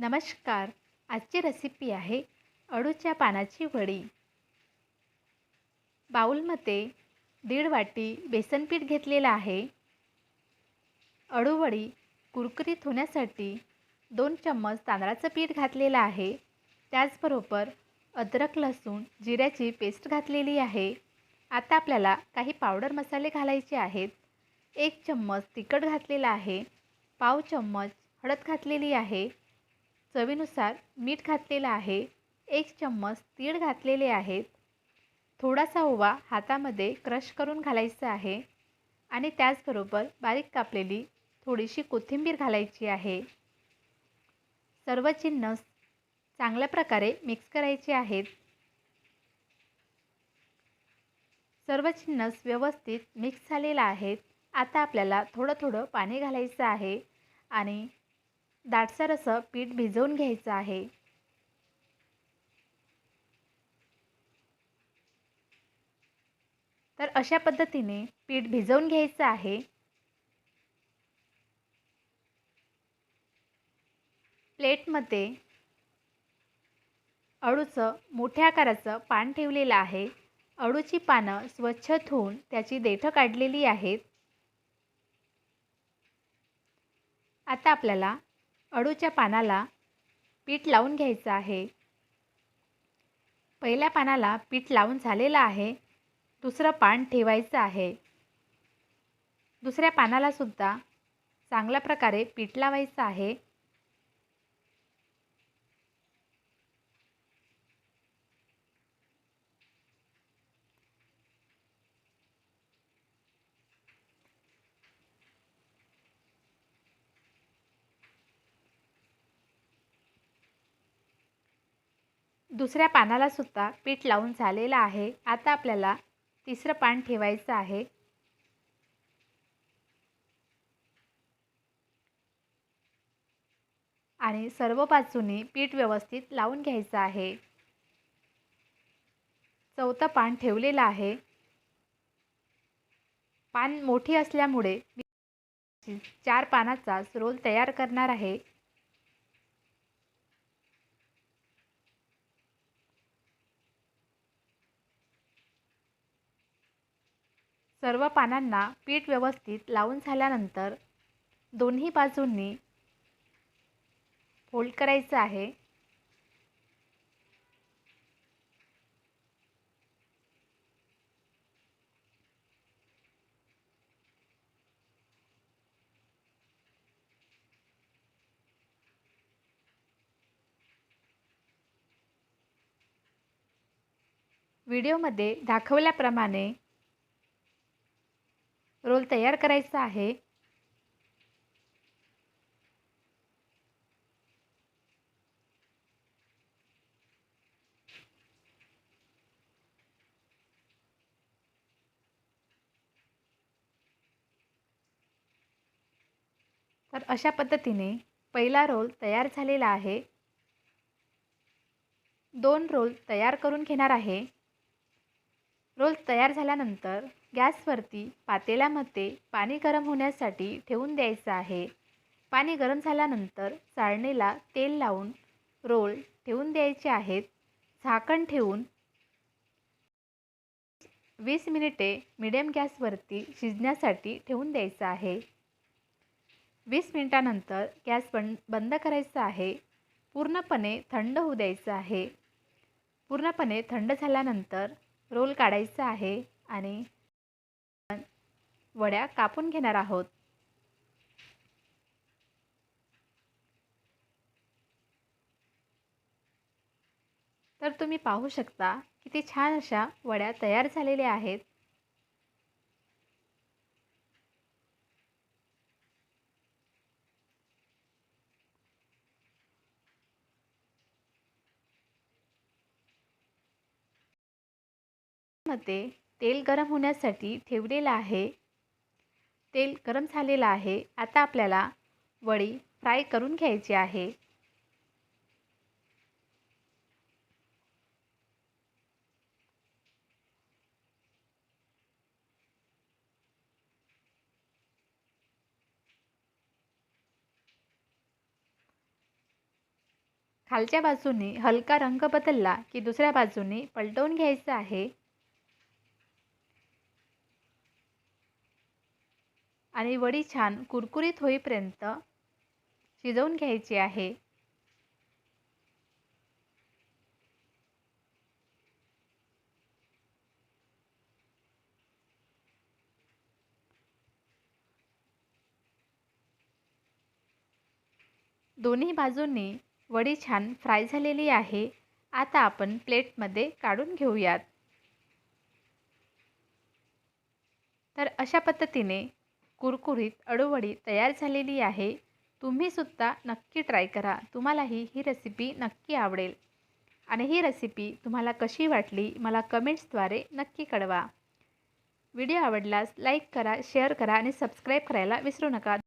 नमस्कार. आजची रेसिपी आहे अळूच्या पानाची वडी. बाऊलमध्ये दीड वाटी बेसन पीठ घेतलेलं आहे. अळूवडी कुरकुरीत होण्यासाठी दोन चम्मच तांदळाचं पीठ घातलेलं आहे. त्याचबरोबर अद्रक लसूण जिऱ्याची पेस्ट घातलेली आहे. आता आपल्याला काही पावडर मसाले घालायचे आहेत. एक चम्मच तिखट घातलेलं आहे. पाव चम्मच हळद घातलेली आहे. चवीनुसार मीठ घातलेलं आहे. एक चम्मच तीळ घातलेले आहेत. थोडासा ओवा हातामध्ये क्रश करून घालायचा आहे. आणि त्याचबरोबर बारीक कापलेली थोडीशी कोथिंबीर घालायची आहे. सर्व जिन्नस चांगल्या प्रकारे मिक्स करायचे आहेत. सर्व चिन्हस व्यवस्थित मिक्स झालेला आहेत. आता आपल्याला थोडं थोडं पाणी घालायचं आहे. आणि दाटसर असं पीठ भिजवून घ्यायचं आहे. तर अशा पद्धतीने पीठ भिजवून घ्यायचं आहे. प्लेटमध्ये अळूचं मोठ्या आकाराचं पान ठेवलेलं आहे. अळूची पानं स्वच्छ धुवून त्याची देठं काढलेली आहेत. आता आपल्याला अडूच्या पानाला पीठ लावून घ्यायचं आहे. पहिल्या पानाला पीठ लावून झालेलं आहे. दुसरं पान ठेवायचं आहे. दुसऱ्या पानालासुद्धा चांगल्या प्रकारे पीठ लावायचं आहे. दुसऱ्या पानाला सुद्धा पीठ लावून झालेलं आहे. आता आपल्याला तिसरं पान ठेवायचं आहे. आणि सर्व बाजूने पीठ व्यवस्थित लावून घ्यायचं आहे. चौथं पान ठेवलेलं आहे. पान मोठी असल्यामुळे चार पानाचा रोल तयार करणार आहे. सर्व पानांना पीठ व्यवस्थित लावून झाल्यानंतर दोन्ही बाजूंनी फोल्ड करायचं आहे. व्हिडिओमध्ये दाखवल्याप्रमाणे रोल तयार करायचा आहे. तर अशा पद्धतीने पहिला रोल तयार झालेला आहे. दोन रोल तयार करून घेणार आहे. रोल तयार झाल्यानंतर गॅसवरती पातेल्यामध्ये पाणी गरम होण्यासाठी ठेवून द्यायचं आहे. पाणी गरम झाल्यानंतर चाळणीला तेल लावून रोल ठेवून द्यायचे आहेत. झाकण ठेवून वीस मिनिटे मिडियम गॅसवरती शिजण्यासाठी ठेवून द्यायचं आहे. वीस मिनिटानंतर गॅस बंद बंद करायचा आहे. पूर्णपणे थंड होऊ द्यायचं आहे. पूर्णपणे थंड झाल्यानंतर रोल काढायचा आहे आणि वड्या कापून घेणार आहोत. तर तुम्ही पाहू शकता किती छान अशा वड्या तयार झालेल्या आहेत. मध्ये तेल गरम होण्यासाठी ठेवलेलं आहे. तेल गरम झालेलं आहे. आता आपल्याला वडी फ्राय करून घ्यायची आहे. खालच्या बाजूने हलका रंग बदलला की दुसऱ्या बाजूने पलटवून घ्यायचं आहे. आणि वडी छान कुरकुरीत होईपर्यंत शिजवून घ्यायची आहे. दोन्ही बाजूंनी वडी छान फ्राय झालेली आहे. आता आपण प्लेटमध्ये काढून घेऊयात. तर अशा पद्धतीने कुरकुरीत अडूवडी तयार झालेली आहे. तुम्हीसुद्धा नक्की ट्राय करा. तुम्हालाही ही रेसिपी नक्की आवडेल. आणि ही रेसिपी तुम्हाला कशी वाटली मला कमेंट्सद्वारे नक्की कळवा. व्हिडिओ आवडल्यास लाईक करा शेअर करा आणि सबस्क्राईब करायला विसरू नका.